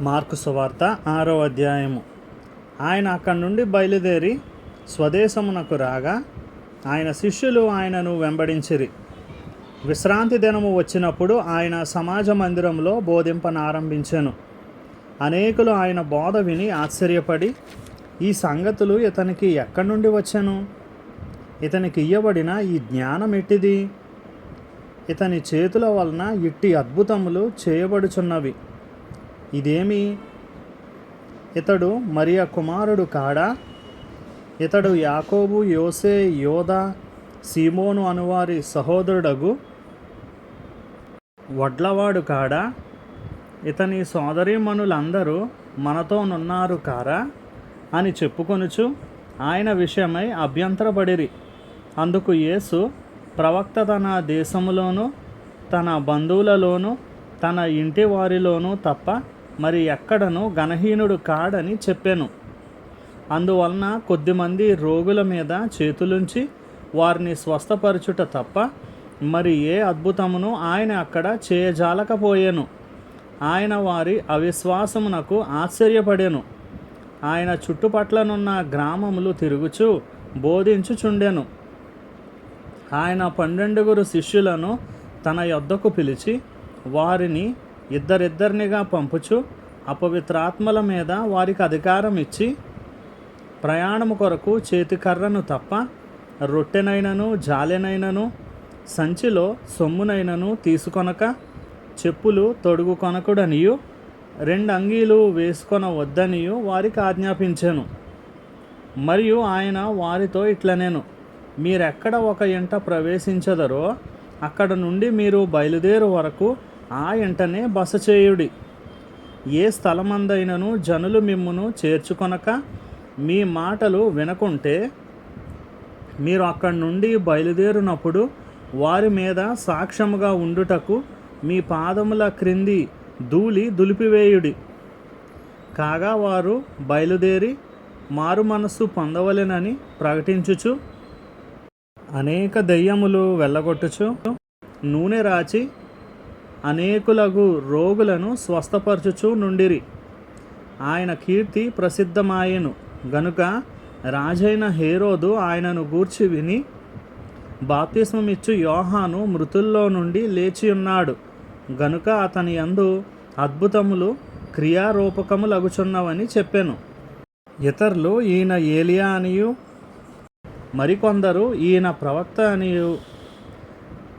Mark సువార్త ఆరో అధ్యాయము. ఆయన అక్కడి నుండి బయలుదేరి స్వదేశమునకు రాగా ఆయన శిష్యులు ఆయనను వెంబడించిరి. విశ్రాంతి దినము వచ్చినప్పుడు ఆయన సమాజ మందిరంలో బోధింపనారంభించెను. అనేకులు ఆయన బోధ విని ఆశ్చర్యపడి ఈ సంగతులు ఇతనికి ఎక్కడి నుండి వచ్చాను? ఇతనికి ఇయ్యబడిన ఈ జ్ఞానం ఎట్టిది? ఇతని చేతుల వలన ఇట్టి అద్భుతములు చేయబడుచున్నవి. ఇదేమి? ఇతడు మరియ కుమారుడు కాడా? ఇతడు యాకోబు యోసే యోధ సీమోను అనువారి సహోదరుడగు వడ్లవాడు కాడా? ఇతని సోదరీమణులందరూ మనతోనున్నారు కారా? అని చెప్పుకొనుచు ఆయన విషయమై అభ్యంతరపడిరి. అందుకు యేసు ప్రవక్త తన దేశంలోనూ తన బంధువులలోనూ తన ఇంటి వారిలోనూ తప్ప మరి ఎక్కడను గణహీనుడు కాడని చెప్పాను. అందువలన కొద్దిమంది రోగుల మీద చేతులుంచి వారిని స్వస్థపరచుట తప్ప మరి ఏ అద్భుతమును ఆయన అక్కడ చేయజాలకపోయాను. ఆయన వారి అవిశ్వాసమునకు ఆశ్చర్యపడెను. ఆయన చుట్టుపట్లనున్న గ్రామములు తిరుగుచు బోధించుచుండెను. ఆయన పన్నెండుగురు శిష్యులను తన యొద్దకు పిలిచి వారిని ఇద్దరిద్దరినిగా పంపుచు అపవిత్రాత్మల మీద వారికి అధికారం ఇచ్చి ప్రయాణము కొరకు చేతికర్రను తప్ప రొట్టెనైనను జాలెనైనను సంచిలో సొమ్మునైనను తీసుకొనక చెప్పులు తొడుగు కొనకుడనియు రెండు అంగీలు వేసుకొన వద్దనియు వారికి ఆజ్ఞాపించాను. మరియు ఆయన వారితో ఇట్లనేను మీరెక్కడ ఒక ఇంట ప్రవేశించదరో అక్కడ నుండి మీరు బయలుదేరు వరకు ఆ వెంటనే బస చేయుడి ఏ స్థలమందైనను జనులు మిమ్మును చేర్చుకొనక మీ మాటలు వినకుంటే మీరు అక్కడి నుండి బయలుదేరినప్పుడు వారి మీద సాక్ష్యముగా ఉండుటకు మీ పాదముల క్రింది ధూళి దులిపివేయుడి. కాగా వారు బయలుదేరి మారు మనస్సు పొందవలెనని ప్రకటించుచు అనేక దెయ్యములు వెళ్ళగొట్టుచు నూనె రాచి అనేకులగు రోగులను స్వస్థపరచుచు నుండిరి. ఆయన కీర్తి ప్రసిద్ధమాయెను. గనుక రాజైన హేరోదు ఆయనను గూర్చి విని బాప్తిస్మమిచ్చు యోహాను మృతుల్లో నుండి లేచి ఉన్నాడు గనుక అతని యందు అద్భుతములు క్రియారూపకములగుచున్నవని చెప్పాను. ఇతరులు ఈయన ఏలియా అనియు మరికొందరు ఈయన ప్రవక్త అనియు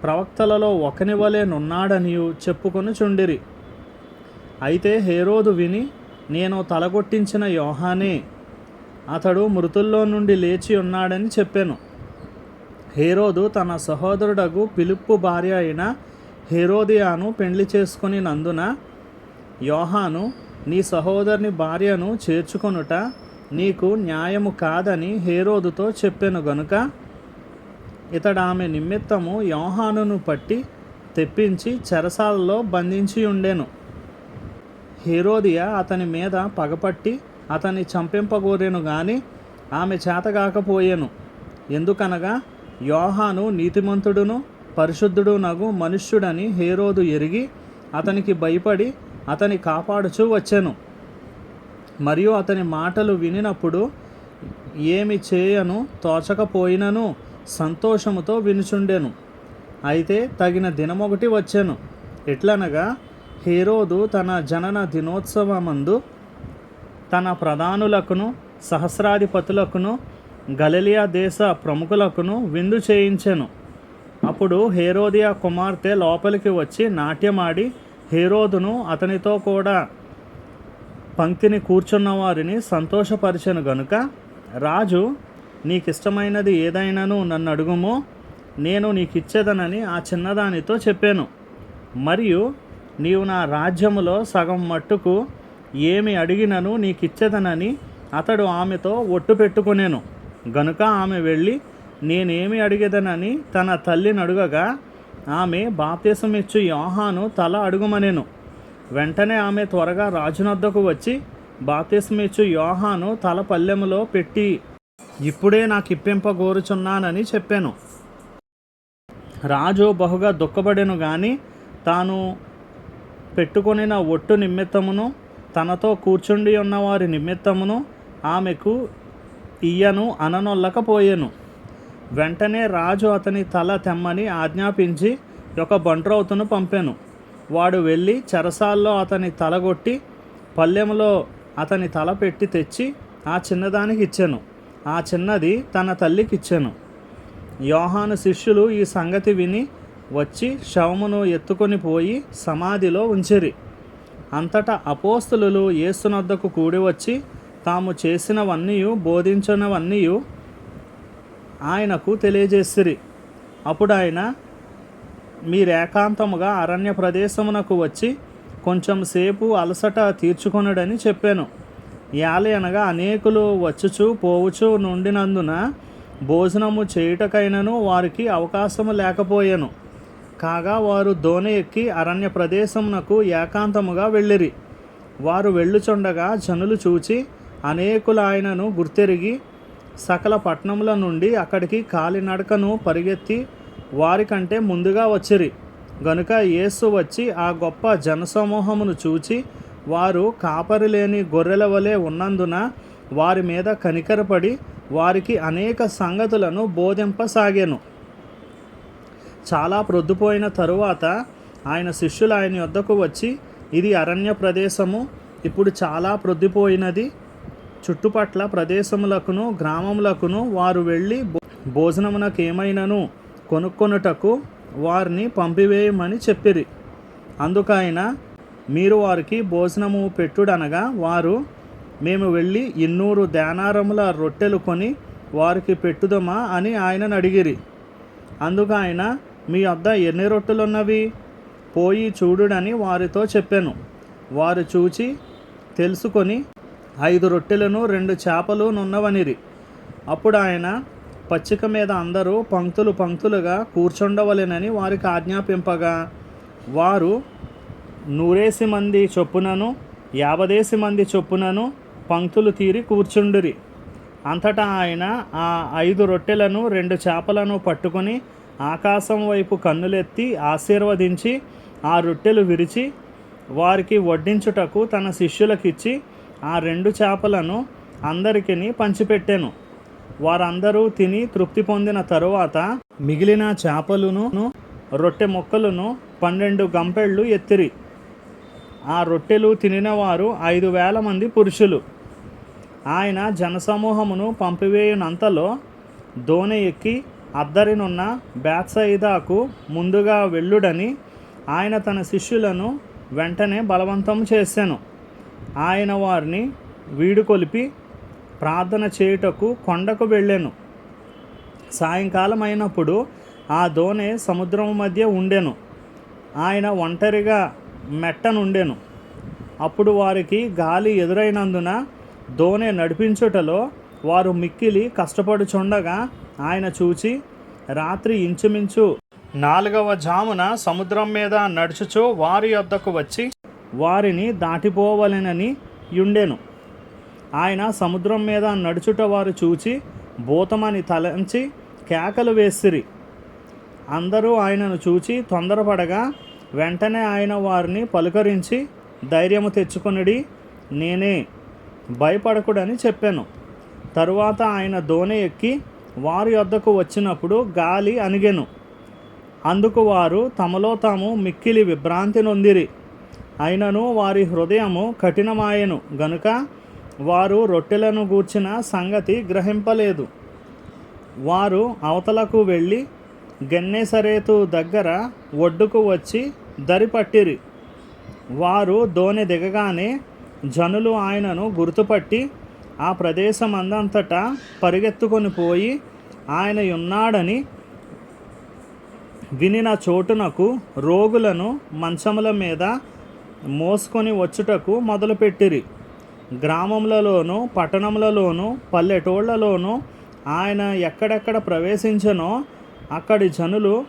ప్రవక్తలలో ఒకని వలె నున్నాడనియు చెప్పుకొని చుండిరి. అయితే హేరోదు విని నేను తలగొట్టించిన యోహానే అతడు మృతుల్లో నుండి లేచి ఉన్నాడని చెప్పాను. హేరోదు తన సహోదరుడగు పిలుపు భార్య అయిన హేరోదియాను పెండ్లి చేసుకుని నందున యోహాను నీ సహోదరుని భార్యను చేర్చుకొనుట నీకు న్యాయము కాదని హేరోదుతో చెప్పాను గనుక ఇతడు ఆమె నిమిత్తము యోహానును పట్టి తెప్పించి చెరసాలలో బంధించి ఉండెను హీరోదియ అతని మీద పగపట్టి అతన్ని చంపింపగోరెను గాని ఆమె చేతగాకపోయెను. ఎందుకనగా యోహాను నీతిమంతుడును పరిశుద్ధుడు నగు మనుష్యుడని హేరోదు ఎరిగి అతనికి భయపడి అతని కాపాడుచూ వచ్చెను. మరియు అతని మాటలు వినినప్పుడు ఏమి చేయను తోచకపోయినను సంతోషముతో వినుచుండెను. అయితే తగిన దినమొకటి వచ్చాను. ఎట్లనగా హేరోదు తన జనన దినోత్సవమందు తన ప్రధానులకును సహస్రాధిపతులకును గలలియా దేశ ప్రముఖులకును విందు చేయించెను. అప్పుడు హేరోదియా కుమార్తె లోపలికి వచ్చి నాట్యమాడి హేరోదును అతనితో కూడా పంక్తిని కూర్చున్న వారిని సంతోషపరిచెను గనుక రాజు నీకిష్టమైనది ఏదైనాను నన్ను అడుగుమో నేను నీకు ఇచ్చేదనని ఆ చిన్నదానితో చెప్పాను. మరియు నీవు నా రాజ్యములో సగం మట్టుకు ఏమి అడిగినను నీకిచ్చేదనని అతడు ఆమెతో ఒట్టు పెట్టుకునేను. గనుక ఆమె వెళ్ళి నేనేమి అడిగేదనని తన తల్లిని అడుగగా ఆమె బాప్తీసమిచ్చు యోహాను తల అడుగుమనేను. వెంటనే ఆమె త్వరగా రాజునొద్దకు వచ్చి బాప్తీసమిచ్చు యోహాను తల పల్లెములో పెట్టి ఇప్పుడే నాకు ఇప్పింపగోరుచున్నానని చెప్పాను. రాజు బహుగా దుఃఖపడెను గాని తాను పెట్టుకొనిన ఒట్టు నిమిత్తమును తనతో కూర్చుండి ఉన్న వారి నిమిత్తమును ఆమెకు ఇయ్యను అననొల్లకపోయెను. వెంటనే రాజు అతని తల తెమ్మని ఆజ్ఞాపించి ఒక బంట్రౌతును పంపాను. వాడు వెళ్ళి చెరసాల్లో అతని తలగొట్టి పల్లెములో అతని తల పెట్టి తెచ్చి ఆ చిన్నదానికి ఇచ్చాను. ఆ చిన్నది తన తల్లికి ఇచ్చాను యోహాను శిష్యులు ఈ సంగతి విని వచ్చి శవమును ఎత్తుకొని పోయి సమాధిలో ఉంచిరి. అంతటా అపోస్తులు యేసునొద్దకు కూడి వచ్చి తాము చేసినవన్నీ బోధించినవన్నీ ఆయనకు తెలియజేసిరి. అప్పుడు ఆయన మీరేకాంతముగా అరణ్య ప్రదేశమునకు వచ్చి కొంచెం సేపు అలసట తీర్చుకొనడని చెప్పాను. యాలి అనగా అనేకులు వచ్చుచు పోవుచు నుండినందున భోజనము చేయుటకైనను వారికి అవకాశము లేకపోయాను. కాగా వారు దోణి ఎక్కి అరణ్య ప్రదేశమునకు ఏకాంతముగా వెళ్ళిరి. వారు వెళ్ళుచుండగా జనులు చూచి అనేకుల ఆయనను గుర్తెరిగి సకల పట్టణముల నుండి అక్కడికి కాలినడకను పరిగెత్తి వారికంటే ముందుగా వచ్చిరి. గనుక యేసు వచ్చి ఆ గొప్ప జనసమూహమును చూచి వారు కాపరి లేని గొర్రెల వలె ఉన్నందున వారి మీద కనికరపడి వారికి అనేక సంగతులను బోధింపసాగాను. చాలా ప్రొద్దుపోయిన తరువాత ఆయన శిష్యులు ఆయన యొద్దకు వచ్చి ఇది అరణ్య ప్రదేశము ఇప్పుడు చాలా ప్రొద్దుపోయినది. చుట్టుపట్ల ప్రదేశములకును గ్రామములకును వారు వెళ్ళి భోజనమునకు ఏమైనను కొనుక్కొనుటకు వారిని పంపివేయమని చెప్పిరి. అందుకైనా మీరు వారికి భోజనము పెట్టుడనగా వారు మేము వెళ్ళి ఇన్నూరు ధ్యానారముల రొట్టెలు కొని వారికి పెట్టుదమా అని ఆయనను అడిగిరి. అందుకు ఆయన మీ వద్ద ఎన్ని రొట్టెలున్నవి? పోయి చూడుడని వారితో చెప్పాను. వారు చూచి తెలుసుకొని ఐదు రొట్టెలను రెండు చేపలు నున్నవనిరి. అప్పుడు ఆయన పచ్చిక మీద అందరూ పంక్తులు పంక్తులుగా కూర్చుండవలెనని వారికి ఆజ్ఞాపింపగా. వారు నూరేసి మంది చొప్పునను యాభదేసి మంది చొప్పునను పంక్తులు తీరి కూర్చుండిరి. అంతటా ఆయన ఆ ఐదు రొట్టెలను రెండు చేపలను పట్టుకొని ఆకాశం వైపు కన్నులెత్తి ఆశీర్వదించి ఆ రొట్టెలు విరిచి వారికి వడ్డించుటకు తన శిష్యులకిచ్చి ఆ రెండు చేపలను అందరికీ పంచిపెట్టెను. వారందరూ తిని తృప్తి పొందిన తరువాత మిగిలిన చేపలను రొట్టె మొక్కలను పన్నెండు గంపెళ్ళు ఎత్తిరి. ఆ రొట్టెలు తినినవారు ఐదు వేల మంది పురుషులు. ఆయన జనసమూహమును పంపివేయునంతలో దోణి ఎక్కి అద్దరినున్న బేత్సయిదాకు ముందుగా వెళ్ళుడని ఆయన తన శిష్యులను వెంటనే బలవంతం చేశాను ఆయన వారిని వీడుకొలిపి ప్రార్థన చేయుటకు కొండకు వెళ్ళాను. సాయంకాలం అయినప్పుడు ఆ దోణి సముద్రం మధ్య ఉండెను. ఆయన ఒంటరిగా మెట్టనుండెను. అప్పుడు వారికి గాలి ఎదురైనందున దోణి నడిపించుటలో వారు మిక్కిలి కష్టపడుచుండగా ఆయన చూచి రాత్రి ఇంచుమించు నాలుగవ జామున సముద్రం మీద నడుచుచు వారి వద్దకు వచ్చి వారిని దాటిపోవలెనని యుండెను. ఆయన సముద్రం మీద నడుచుట వారు చూచి భూతమని తలంచి కేకలు వేసిరి. అందరూ ఆయనను చూచి తొందరపడగా వెంటనే ఆయన వారిని పలుకరించి ధైర్యము తెచ్చుకొనిడి నేనే భయపడకుడని చెప్పాను. తరువాత ఆయన దోణి ఎక్కి వారి వద్దకు వచ్చినప్పుడు గాలి అణిగెను. అందుకు వారు తమలో తాము మిక్కిలి విభ్రాంతి నొందిరి. అయినను వారి హృదయము కఠినమాయెను గనుక వారు రొట్టెలను గూర్చిన సంగతి గ్రహింపలేదు. వారు అవతలకు వెళ్ళి గన్నేసరేతు దగ్గర ఒడ్డుకు వచ్చి దరి పట్టిరి వారు దోణి దిగగానే జనులు ఆయనను గుర్తుపట్టి ఆ ప్రదేశమందంతటా పరిగెత్తుకొని పోయి ఆయన ఉన్నాడని వినిన చోటునకు రోగులను మంచముల మీద మోసుకొని వచ్చుటకు మొదలుపెట్టిరి. గ్రామములలోను పట్టణములలోను పల్లెటూళ్ళలోనూ ఆయన ఎక్కడెక్కడ ప్రవేశించనో అక్కడి జనులు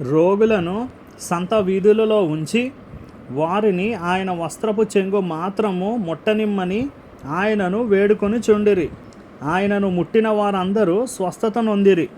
రోగులను సంత వీధులలో ఉంచి వారిని ఆయన వస్త్రపు చెంగు మాత్రము ముట్టనిమ్మని ఆయనను వేడుకొని చుండిరి. ఆయనను ముట్టిన వారందరూ స్వస్థత నొందిరి.